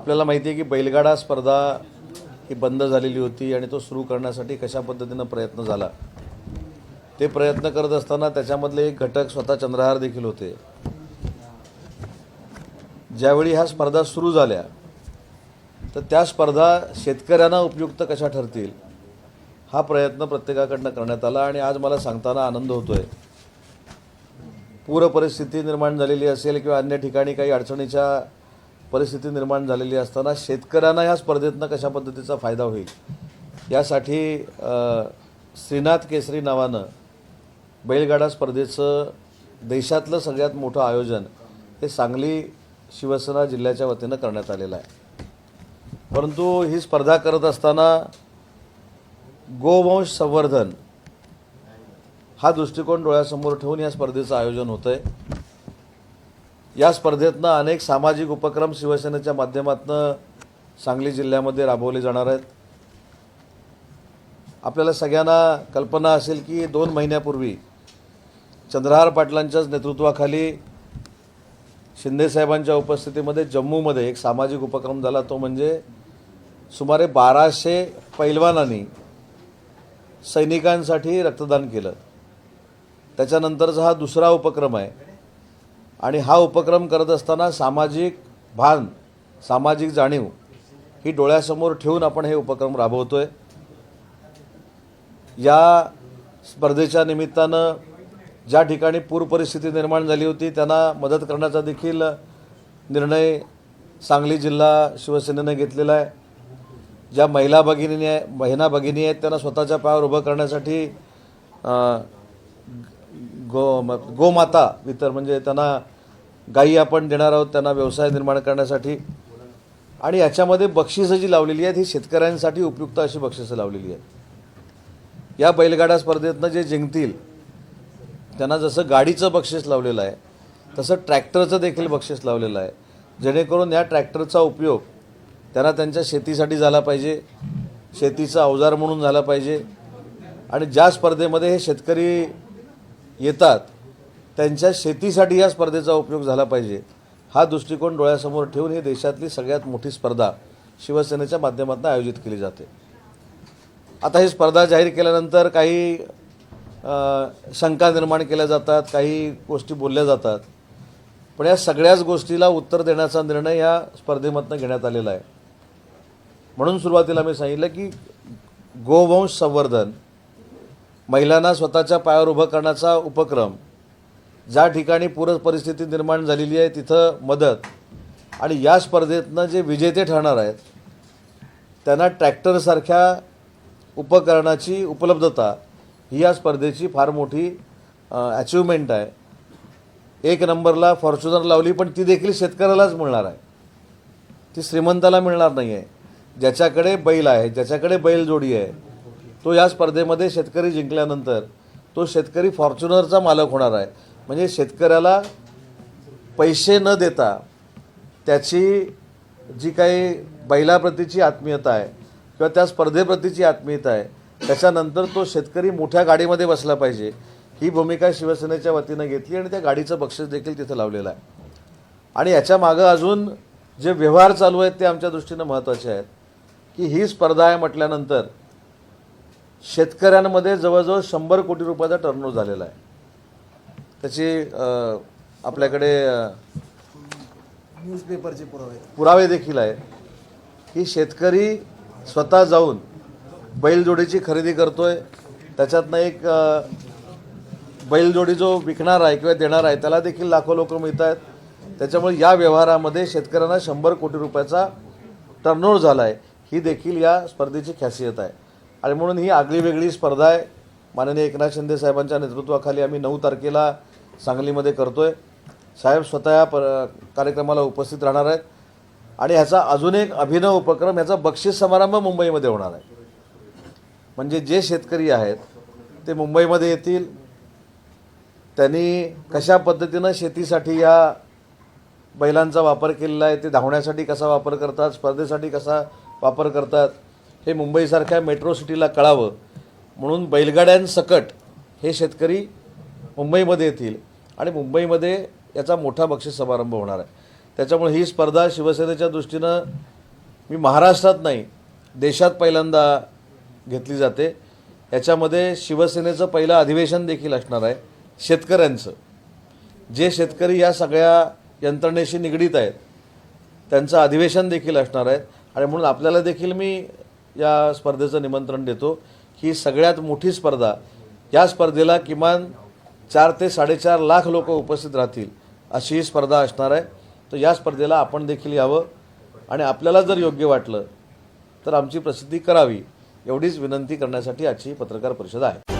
आपल्याला माहिती आहे की बैलगाडा स्पर्धा ही बंद झालेली होती आणि तो सुरू करण्यासाठी कशा पद्धतीनं प्रयत्न झाला? ते प्रयत्न करत असताना त्याच्यामधले एक घटक स्वतः चंद्रहार देखील होते. ज्यावेळी ह्या स्पर्धा सुरू झाल्या तर त्या स्पर्धा शेतकऱ्यांना उपयुक्त कशा ठरतील हा प्रयत्न प्रत्येकाकडनं करण्यात आला आणि आज मला सांगताना आनंद होतोय. पूर परिस्थिती निर्माण झालेली असेल किंवा अन्य ठिकाणी काही अडचणीच्या परिस्थिती निर्माण झालेली असताना शेतकऱ्यांना या स्पर्धेतनं कशा पद्धतीचा फायदा होईल? यासाठी श्रीनाथ केसरी नावानं बैलगाडा स्पर्धेचं देशातलं सगळ्यात मोठं आयोजन हे सांगली शिवसेना जिल्ह्याच्या वतीनं करण्यात आलेलं आहे. परंतु ही स्पर्धा करत असताना गोवंश संवर्धन हा दृष्टिकोन डोळ्यासमोर ठेवून या स्पर्धेचं आयोजन होतं आहे या स्पर्धेतनं अनेक सामाजिक उपक्रम शिवसेनेच्या माध्यमातून सांगली जिल्ह्यामध्ये राबवले जाणार आहेत. आपल्याला सगळ्यांना कल्पना असेल की दोन महिन्यापूर्वी चंद्रहार पाटलांच्याच नेतृत्वाखाली शिंदेसाहेबांच्या उपस्थितीमध्ये जम्मूमध्ये एक सामाजिक उपक्रम झाला. तो म्हणजे सुमारे बाराशे पैलवानांनी सैनिकांसाठी रक्तदान केलं. त्याच्यानंतरचा हा दुसरा उपक्रम आहे. आणि हा उपक्रम करत असताना सामाजिक भान सामाजिक जाणीव ही डोळ्यासमोर ठेवून आपण हे उपक्रम राबवतो आहे या स्पर्धेच्या निमित्तानं ज्या ठिकाणी पूर परिस्थिती निर्माण झाली होती त्यांना मदत करण्याचा देखील निर्णय सांगली जिल्हा शिवसेनेनं घेतलेला आहे. ज्या महिला भगिनी आहे महिला भगिनी आहेत त्यांना स्वतःच्या पायावर उभं करण्यासाठी गो म- गोमाता इतर म्हणजे त्यांना गायी आपण देणार आहोत त्यांना व्यवसाय निर्माण करण्यासाठी. आणि याच्यामध्ये बक्षिसं जी लावलेली आहेत ही शेतकऱ्यांसाठी उपयुक्त अशी बक्षिसं लावलेली आहेत. या बैलगाडा स्पर्धेतनं जे जिंकतील त्यांना जसं गाडीचं बक्षीस लावलेलं आहे तसं ट्रॅक्टरचं देखील बक्षीस लावलेलं आहे. जेणेकरून या ट्रॅक्टरचा उपयोग त्यांना त्यांच्या शेतीसाठी झाला पाहिजे शेतीचा अवजार म्हणून झाला पाहिजे. आणि ज्या स्पर्धेमध्ये हे शेतकरी येतात त्यांच्या शेतीसाठी या स्पर्धेचा उपयोग झाला पाहिजे. हा दृष्टिकोन डोळ्यासमोर ठेवून ही देशातली सगळ्यात मोठी स्पर्धा शिवसेनेच्या माध्यमातून आयोजित केली जाते. आता ही स्पर्धा जाहीर केल्यानंतर काही शंका निर्माण केल्या जातात काही गोष्टी बोलल्या जातात. पण या सगळ्याच गोष्टीला उत्तर देण्याचा निर्णय या स्पर्धेमधनं घेण्यात आलेला आहे. म्हणून सुरुवातीला मी सांगितलं की गोवंश संवर्धन महिलांना स्वतःच्या पायावर उभं करण्याचा उपक्रम. ज्या ठिकाणी पूर परिस्थिती निर्माण झालेली आहे तिथं मदत. आणि या स्पर्धेतनं जे विजेते ठरणार आहेत त्यांना ट्रॅक्टरसारख्या उपकरणाची उपलब्धता ही या स्पर्धेची फार मोठी अचिव्हमेंट आहे. एक नंबरला फॉर्च्युनर लावली पण ती देखील शेतकऱ्यालाच मिळणार आहे. ती श्रीमंताला मिळणार नाही आहे ज्याच्याकडे बैल आहे ज्याच्याकडे बैलजोडी आहे तो या स्पर्धेमध्ये शेतकरी जिंकल्यानंतर तो शेतकरी फॉर्च्युनरचा मालक होणार आहे. म्हणजे शेतकऱ्याला पैसे न देता त्याची जी काही बैलाप्रतीची आत्मीयता आहे किंवा त्या स्पर्धेप्रतीची आत्मीयता आहे त्याच्यानंतर तो शेतकरी मोठ्या गाडीमध्ये बसला पाहिजे. ही भूमिका शिवसेनेच्या वतीनं घेतली आणि त्या गाडीचं बक्षीस देखील तिथं लावलेलं आहे. आणि याच्या मागं अजून जे व्यवहार चालू आहेत ते आमच्या दृष्टीनं महत्त्वाचे आहेत. की ही स्पर्धा आहे म्हटल्यानंतर शेतकऱ्यांमध्ये जवळजवळ शंभर कोटी रुपयाचा टर्नओव्हर झालेला आहे. त्याची आपल्याकडे न्यूजपेपरचे पुरावे. पुरावे देखील आहेत की शेतकरी स्वतः जाऊन बैलजोडीची खरेदी करतोय. त्याच्यातनं एक बैलजोडी जो विकणार आहे किंवा देणार आहे त्याला देखील लाखो लोक मिळत आहेत त्याच्यामुळे या व्यवहारामध्ये शेतकऱ्यांना शंभर कोटी रुपयाचा टर्नओव्हर झाला आहे ही देखील या स्पर्धेची खासियत आहे. आणि म्हणून ही आगळी वेगळी स्पर्धा आहे. माननीय एकनाथ शिंदे साहेबांच्या नेतृत्वाखाली आम्ही नऊ तारखेला सांगलीमध्ये करतो आहे साहेब स्वतः या पर कार्यक्रमाला उपस्थित राहणार आहेत. आणि ह्याचा अजून एक अभिनव उपक्रम ह्याचा बक्षीस समारंभ मुंबईमध्ये होणार आहे. म्हणजे जे शेतकरी आहेत ते मुंबईमध्ये येतील. त्यांनी कशा पद्धतीनं शेतीसाठी या बैलांचा वापर केलेला आहे ते धावण्यासाठी कसा वापर करतात स्पर्धेसाठी कसा वापर करतात हे मुंबईसारख्या मेट्रो सिटीला कळावं. म्हणून बैलगाड्यांसकट हे शेतकरी मुंबईमध्ये येतील. आणि मुंबईमध्ये याचा मोठा बक्षीस समारंभ होणार आहे. त्याच्यामुळे ही स्पर्धा शिवसेनेच्या दृष्टीनं मी महाराष्ट्रात नाही देशात पहिल्यांदा घेतली जाते. याच्यामध्ये शिवसेनेचं पहिलं अधिवेशन देखील असणार आहे शेतकऱ्यांचं. जे शेतकरी या सगळ्या यंत्रणेशी निगडीत आहेत त्यांचं अधिवेशन देखील असणार आहे. आणि म्हणून आपल्याला देखील मी या स्पर्धेचं निमंत्रण देतो ही सगळ्यात मोठी स्पर्धा या स्पर्धेला किमान चार ते साडेचार लाख लोक उपस्थित राहतील अशी ही स्पर्धा असणार आहे. तर या स्पर्धेला आपण देखील यावं आणि आपल्याला जर योग्य वाटलं तर आमची प्रसिद्धी करावी एवढीच विनंती करण्यासाठी आजची ही पत्रकार परिषद आहे.